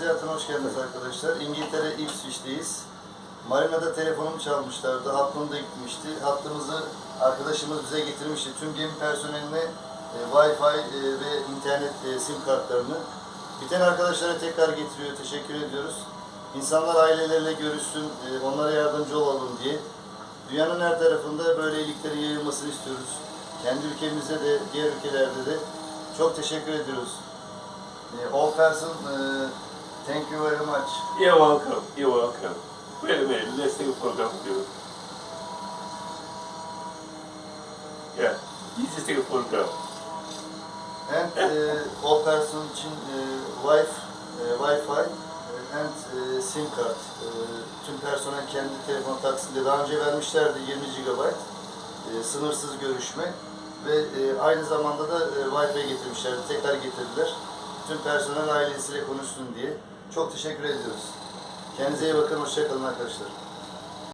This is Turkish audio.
Hayatına hoş geldiniz arkadaşlar. İngiltere Ipswich'teyiz. Marina'da telefonum çalmışlardı. Hattım da gitmişti. Hattımızı arkadaşımız bize getirmişti. Tüm gemi personeline e, Wi-Fi e, ve internet e, sim kartlarını. Biten arkadaşlara tekrar getiriyor. Teşekkür ediyoruz. İnsanlar aileleriyle görüşsün, e, onlara yardımcı olalım diye. Dünyanın her tarafında böyle iyiliklerin yayılmasını istiyoruz. Kendi ülkemizde de, diğer ülkelerde de. Çok teşekkür ediyoruz. Uh, all person, uh, thank you very much. You're welcome. You're welcome. Wait a minute. Let's take a photograph of you. Yeah. You just take a photograph. And uh, all person için uh, wife, uh, Wi-Fi and uh, SIM kart. Uh, tüm personel kendi telefon taksinde daha önce vermişlerdi 20 GB. uh, sınırsız görüşme ve uh, aynı zamanda da uh, Wi-Fi getirmişlerdi. Tekrar getirdiler. Tüm personel ailesiyle konuşsun diye. Çok teşekkür ediyoruz. Kendinize iyi bakın. Hoşçakalın arkadaşlar.